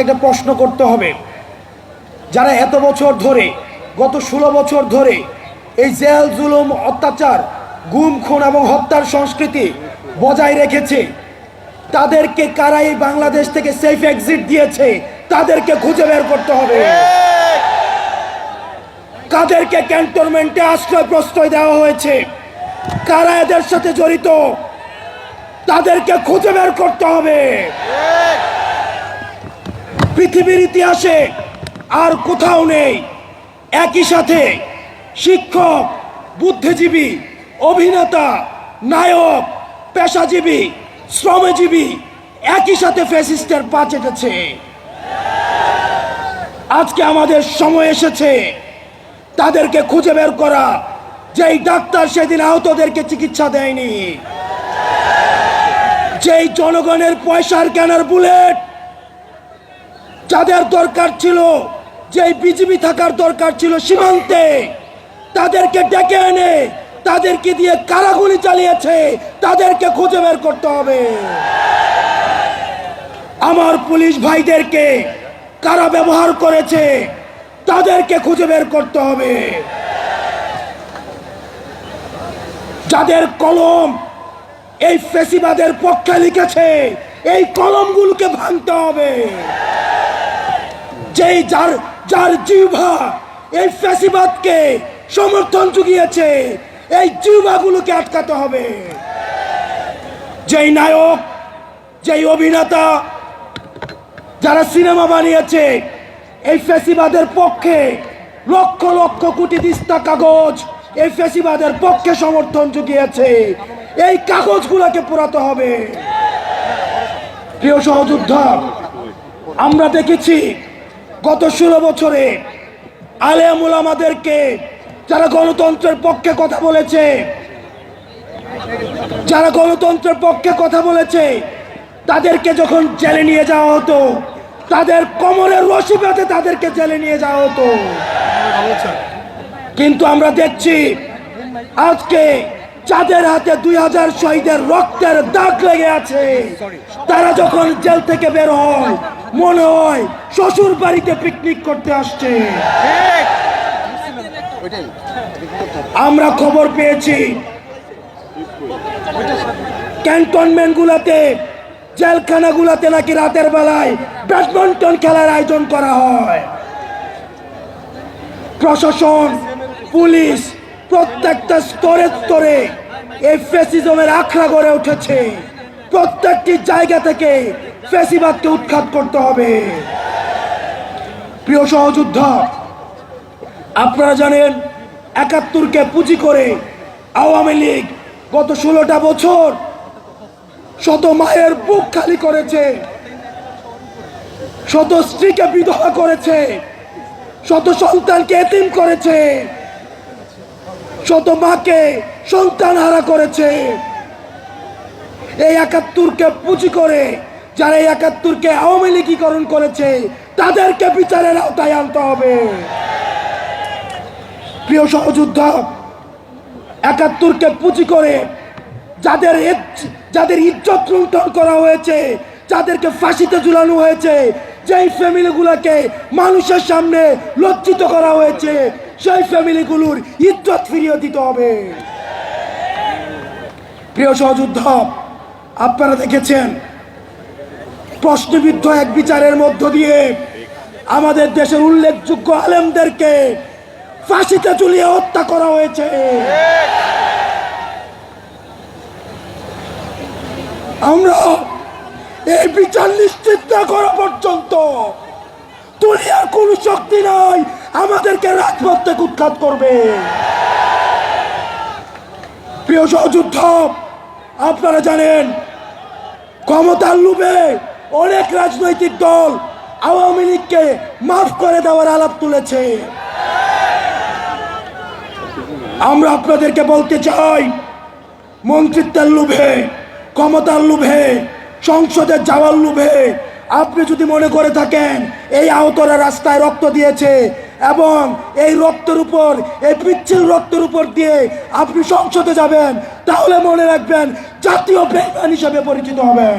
একটা প্রশ্ন করতে হবে? যারা এত বছর ধরে, গত ষোলো বছর ধরে এই জেল জুলুম, অত্যাচার, গুম, খুন এবং হত্যার সংস্কৃতি বজায় রেখেছে, তাদেরকে কারা এই বাংলাদেশ থেকে সেফ এক্সিট দিয়েছে, তাদেরকে খুঁজে বের করতে হবে। কাদেরকে ক্যান্টনমেন্টে আশ্রয় প্রশ্রয় দেওয়া হয়েছে? কারা এদের সাথে জড়িত? তাদেরকে খুঁজে বের করতে হবে। পৃথিবীর ইতিহাসে আর কোথাও নেই। একই সাথে শিক্ষক, বুদ্ধিজীবী, অভিনেতা, নায়ক, পেশাজীবী, শ্রমজীবী একই সাথে ফেসিস্টের পা চেটেছে। আজকে আমাদের সময় এসেছে তাদেরকে খুঁজে বের করা। যেই ডাক্তার সেদিন আহতদেরকে চিকিৎসা দেয়নি। যেই জনগণের পয়সার কেনার বুলেট যাদের দরকার ছিল যে বিজিবি থাকার দরকার ছিল সীমান্তে, তাদেরকে ডেকে এনে তাদেরকে দিয়ে কারাগুলি চালিয়েছে, তাদেরকে খুঁজে বের করতে হবে। আমার পুলিশ ভাইদেরকে কারা ব্যবহার করেছে, তাদেরকে খুঁজে বের করতে হবে। যাদের কলম এই ফেসিবাদের পক্ষে লিখেছে, এই কলমগুলোকে ভাঙতে হবে। যেই যার যার জিহ্বা এই ফ্যাসিবাদকে সমর্থন জুগিয়েছে, এই জিহ্বাগুলোকে আটকাতে হবে। যেই নায়ক, যেই অভিনেতা যারা সিনেমা বানিয়েছে, এই ফ্যাসিবাদের পক্ষে লক্ষ লক্ষ কোটি দিস্তা কাগজ এই ফ্যাসিবাদের পক্ষে সমর্থন জুগিয়েছে। এই কাগজগুলোকে পোড়াতে হবে। প্রিয় সহযোদ্ধা, আমরা দেখেছি গত ষোলো বছরে আলেমুল আমাদেরকে যারা গণতন্ত্রের পক্ষে কথা বলেছে, যারা গণতন্ত্রের পক্ষে কথা বলেছে, তাদেরকে যখন জেলে নিয়ে যাওয়া হতো, তাদের কোমরের রশি পেতে তাদেরকে জেলে নিয়ে যাওয়া হতো। কিন্তু আমরা দেখছি, আজকে যাদের হাতে দুই হাজার শহীদের রক্তের দাগ লেগে আছে। তারা যখন জেল থেকে বের হয় মনে হয় শ্বশুর বাড়িতে পিকনিক করতে আসছে। আমরা খবর পেয়েছি ক্যান্টনমেন্ট গুলাতে জেলখানাগুলাতে নাকি রাতের বেলায় ব্যাডমিন্টন খেলার আয়োজন করা হয়। প্রশাসন, পুলিশ প্রত্যেকটা স্তরে স্তরে এই ফেসিজমের আখড়া গড়ে উঠেছে। প্রত্যেকটি জায়গা থেকে ফেসিবাদকে উৎখাত করতে হবে। প্রিয় সহযোদ্ধা, আপনারা জানেন একাত্তরকে পুঁজি করে আওয়ামী লীগ গত ষোলোটা বছর শত মায়ের বুক খালি করেছে, শত স্ত্রীকে বিধবা করেছে, শত সন্তানকে এতিম করেছে, শত মাকে সন্তান হারা করেছে। এই একাত্তরকে পুঁজি করে যারা এই একাত্তরকে আওয়ামী লীগীকরণ করেছে, তাদেরকে বিচারের আওতায় আনতে হবে। প্রিয় সহযোদ্ধা, একাত্তরকে পুঁজি করে যাদের যাদের ইজ্জত লুণ্ঠন করা হয়েছে, যাদেরকে ফাঁসিতে ঝুলানো হয়েছে, যেই ফ্যামিলিগুলোকে মানুষের সামনে লজ্জিত করা হয়েছে, সেই ফ্যামিলিগুলোর ইজ্জত ফিরিয়ে দিতে হবে। প্রিয় সহযোদ্ধা, আপনারা দেখেছেন প্রশ্নবিদ্ধ এক বিচারের মধ্য দিয়ে আমাদের দেশের উল্লেখযোগ্য আলেমদেরকে ফাঁসিতে ঝুলিয়ে হত্যা করা হয়েছে। আমরা এই বিচার নিশ্চিত না করা পর্যন্ত দুনিয়ার কোন শক্তি নাই আমাদেরকে রাজপথ উৎখাত করবে। প্রিয় সহযুদ্ধ, আপনারা জানেন ক্ষমতার লোভে অনেক রাজনৈতিক দল আওয়ামী লীগকে মাফ করে দেওয়ার আলাপ তুলেছে। আমরা আপনাদেরকে বলতে চাই, মন্ত্রিত্বের লোভে, ক্ষমতার লোভে সংসদে যাওয়ার লোভে আপনি যদি মনে করে থাকেন, এই আহতরা রাস্তায় রক্ত দিয়েছে এবং এই রক্তের উপর, এই পিচ্ছিল রক্তের উপর দিয়ে আপনি সংসদে যাবেন, তাহলে মনে রাখবেন জাতীয় বেইমান হিসেবে পরিচিত হবেন।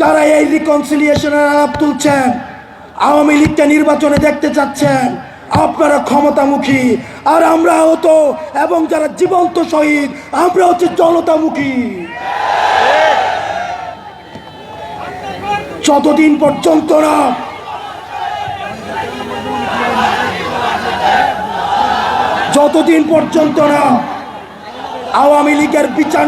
যারা এই রিকনসিলিয়েশনের আলাপ তুলছেন, আওয়ামী লীগকে নির্বাচনে দেখতে চাচ্ছেন, আপনারা ক্ষমতামুখী। আর আমরা হতো এবং যারা জীবন্ত শহীদ, আমরা হচ্ছে জনতামুখী। যতদিন পর্যন্ত না যতদিন পর্যন্ত না আওয়ামী লীগের বিচার